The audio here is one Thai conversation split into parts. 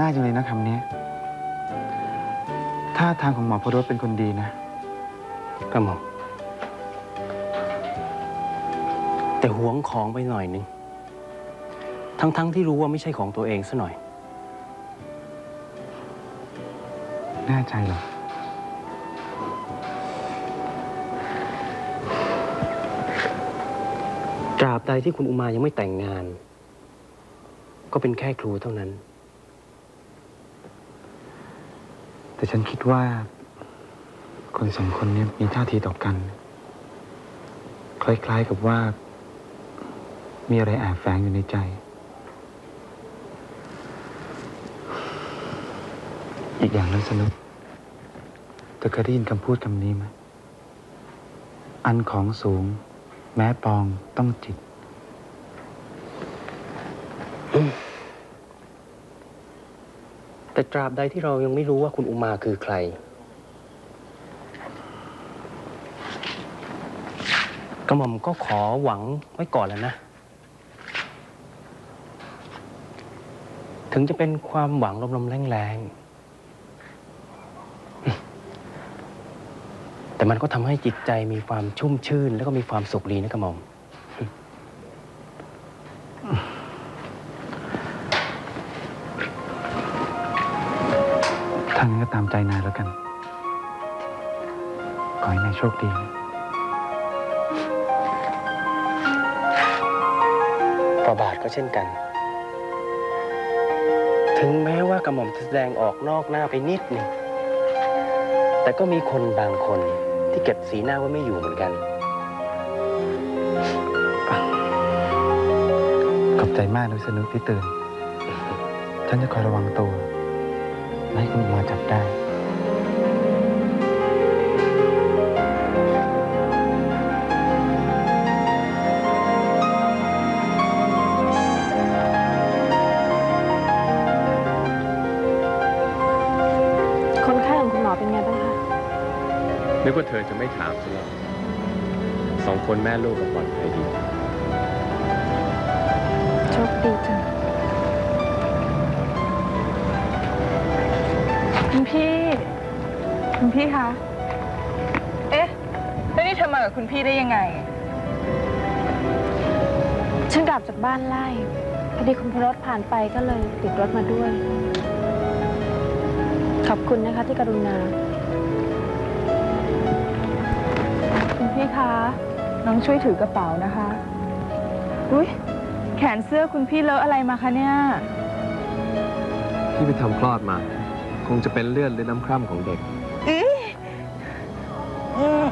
ง่ายจังเลยนะคำนี้ท่าทางของหมอพรสเป็นคนดีนะครับหมอม แต่หวงของไปหน่อยหนึ่งทั้งๆที่รู้ว่าไม่ใช่ของตัวเองซะหน่อย แน่ใจเหรอ ตราบใดที่คุณอุมายังไม่แต่งงาน ก็เป็นแค่ครูเท่านั้น แต่ฉันคิดว่า คนสองคนนี้มีท่าทีต่อกัน คล้ายๆกับว่า มีอะไรแอบแฝงอยู่ในใจ อีกอย่างนั้นสนุกเธอเคยได้ยินคำพูดคำนี้ไหมอันของสูง แม้ปองต้องจิต แต่ตราบใดที่เรายังไม่รู้ว่าคุณอุมาคือใคร กระหม่อมก็ขอหวังไว้ก่อนแล้วนะ ถึงจะเป็นความหวังลมๆแรงๆ แต่มันก็ทำให้จิตใจมีความชุ่มชื่น แล้วก็มีความสุขดีนะกระหม่อม ทางนั้นก็ตามใจนายแล้วกัน ขอให้นายโชคดีนะประบาทก็เช่นกัน ถึงแม้ว่ากระหม่อมจะแสดงออกนอกหน้าไปนิดหนึ่ง แต่ก็มีคนบางคนที่เก็บสีหน้าไว้ไม่อยู่เหมือนกัน ขอบใจมากนะวิษณุที่ตื่น ฉันจะคอยระวังตัว ไม่ให้คุณมาจับได้ คนไข้ของคุณหมอเป็นไงบ้างคะ นึกว่าเธอจะไม่ถามซะแล้วสองคนแม่ลูกก็ปลอดภัยดี โชคดีจัง คุณพี่ คุณพี่คะ เอ๊ะ แล้วนี่เธอมากับคุณพี่ได้ยังไง ฉันกลับจากบ้านไล่พอดีคุณพรสผ่านไปก็เลยติดรถมาด้วย ขอบคุณนะคะที่กรุณา คุณพี่คะ น้องช่วยถือกระเป๋านะคะ อุ้ยแขนเสื้อคุณพี่เลอะอะไรมาคะเนี่ย พี่ไปทำคลอดมา งจะเป็นเลือดหรือน้ำคร่ำของเด็กอืม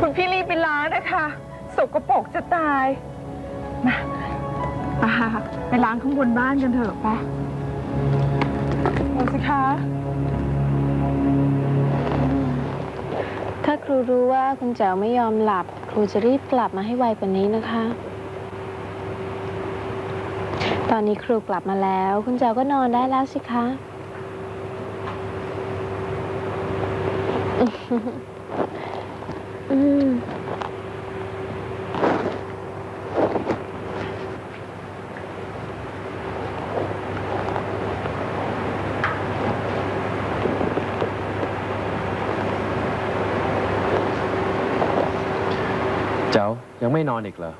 คุณพี่รีบไปล้างนะคะ สกปรกจะตาย มาอ่าไปล้างข้างบนบ้านกันเถอะไปเอาสิคะ ถ้าครูรู้ว่าคุณแจ๋วไม่ยอมหลับ ครูจะรีบกลับมาให้ไวกว่านี้นะคะ ตอนนี้ครูกลับมาแล้ว คุณแจ๋วก็นอนได้แล้วสิคะ อืมเจ้ายังไม่นอนอีกเหรอ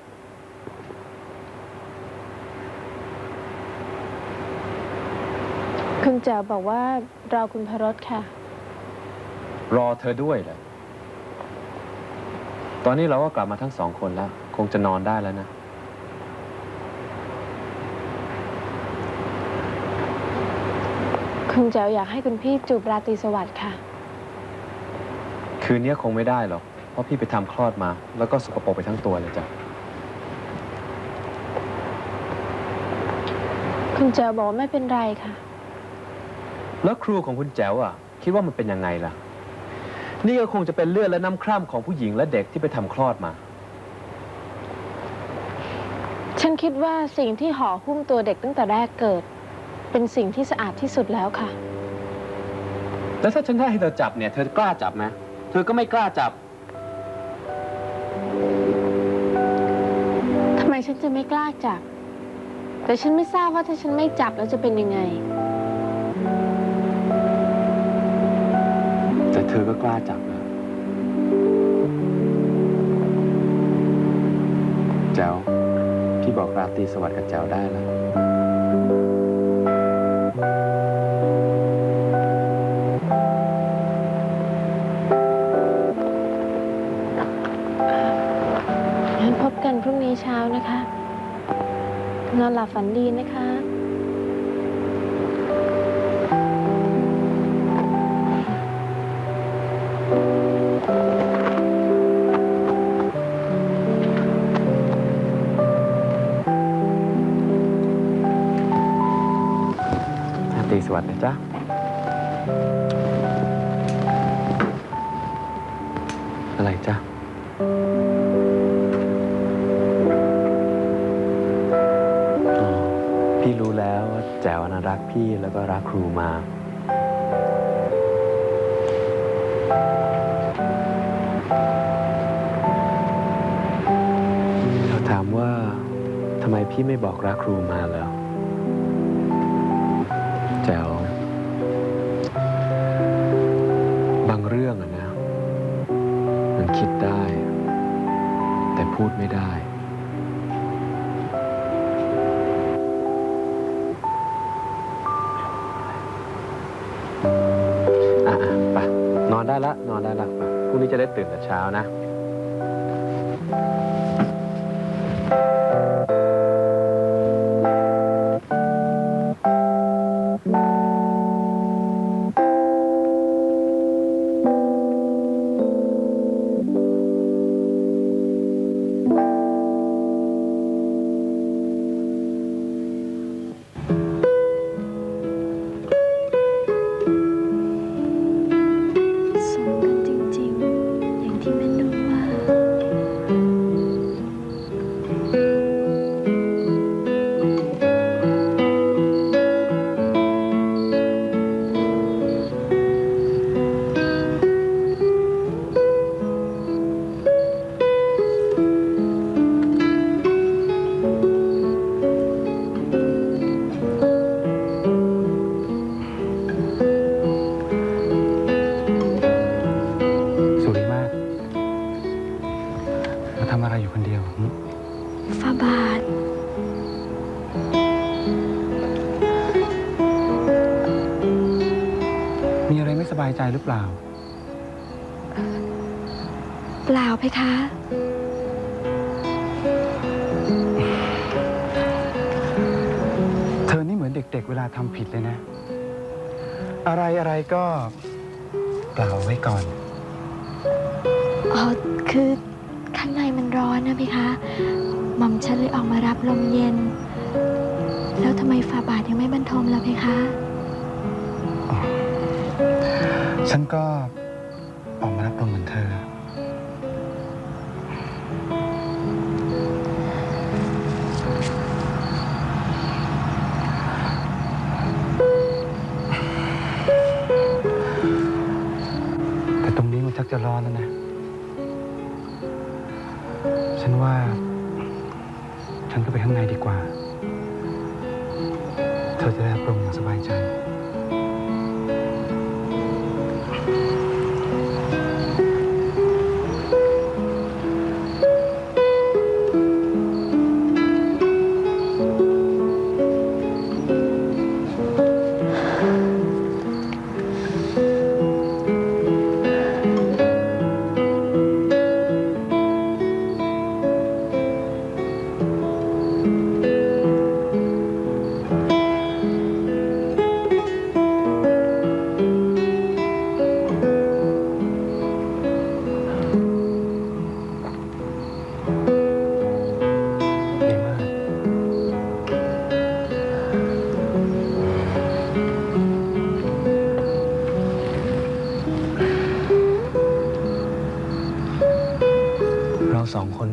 คุณแจ๋วบอกว่า รอคุณพรสค่ะ รอเธอด้วยเหรอตอนนี้เราก็กลับมาทั้งสองคนแล้ว คงจะนอนได้แล้วนะ คุณแจ๋วอยากให้คุณพี่จูบราตรีสวัสดิ์ค่ะ คืนนี้คงไม่ได้หรอก เพราะพี่ไปทำคลอดมา แล้วก็สกปรกไปทั้งตัวเลยจ้ะ คุณแจ๋วบอกว่าไม่เป็นไรค่ะ แล้วครูของคุณแจ๋วอะ คิดว่ามันเป็นยังไงล่ะ นี่ก็คงจะเป็นเลือดและน้ำคร่ำของผู้หญิงและเด็กที่ไปทำคลอดมา ฉันคิดว่าสิ่งที่ห่อหุ้มตัวเด็กตั้งแต่แรกเกิด เป็นสิ่งที่สะอาดที่สุดแล้วค่ะ แล้วถ้าฉันให้เธอจับเนี่ย เธอกล้าจับไหมเธอก็ไม่กล้าจับ ทำไมฉันจะไม่กล้าจับ แต่ฉันไม่ทราบว่าถ้าฉันไม่จับแล้วจะเป็นยังไง เธอก็กล้าจับนะแจ๋วพี่บอกราตรีสวัสดิ์กับแจ๋วได้แล้ว งั้นพบกันพรุ่งนี้เช้านะคะ นอนหลับฝันดีนะคะ อะไรจ๊ะอ๋อพี่รู้แล้วว่าแจ๋วนะรักพี่แล้วก็รักครูมา เขาถามว่าทำไมพี่ไม่บอกรักครูมาแล้ว ดไม่ได้ อะไปนอนได้ละนอนได้ละไปพรุ่งนี้จะได้ตื่นแต่เช้านะสายใจหรือเปล่า เปล่าเพคะ เธอนี่เหมือนเด็ก ๆ เวลาทำผิดเลยนะ อะไรอะไรก็กล่าวไว้ก่อน อ๋อ คือข้างในมันร้อนนะพี่คะ หม่อมฉันเลยออกมารับลมเย็น แล้วทำไมฝ่าบาทยังไม่บรรทมล่ะพี่คะ ฉันก็ออกมารับลมเหมือนเธอ แต่ตรงนี้มันชักจะร้อนแล้วนะ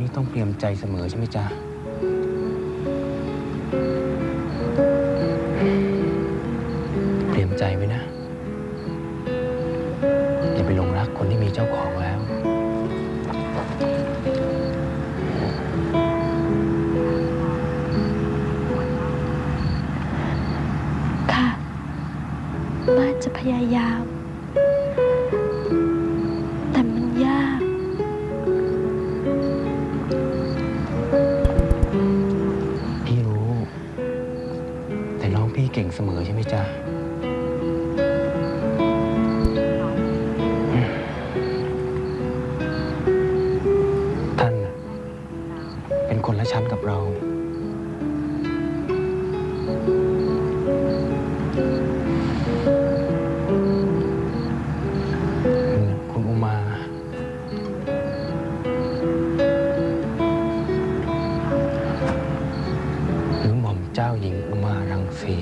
นี่ต้องเตรียมใจเสมอใช่ไหมจ๊ะ เตรียมใจไว้นะ อย่าไปลงรักคนที่มีเจ้าของแล้ว ค่ะ บ้านจะพยายาม จ้ะท่านเป็นคนละชั้นกับเรา คุณอุมา หรือหม่อมเจ้าหญิงอุมารังสี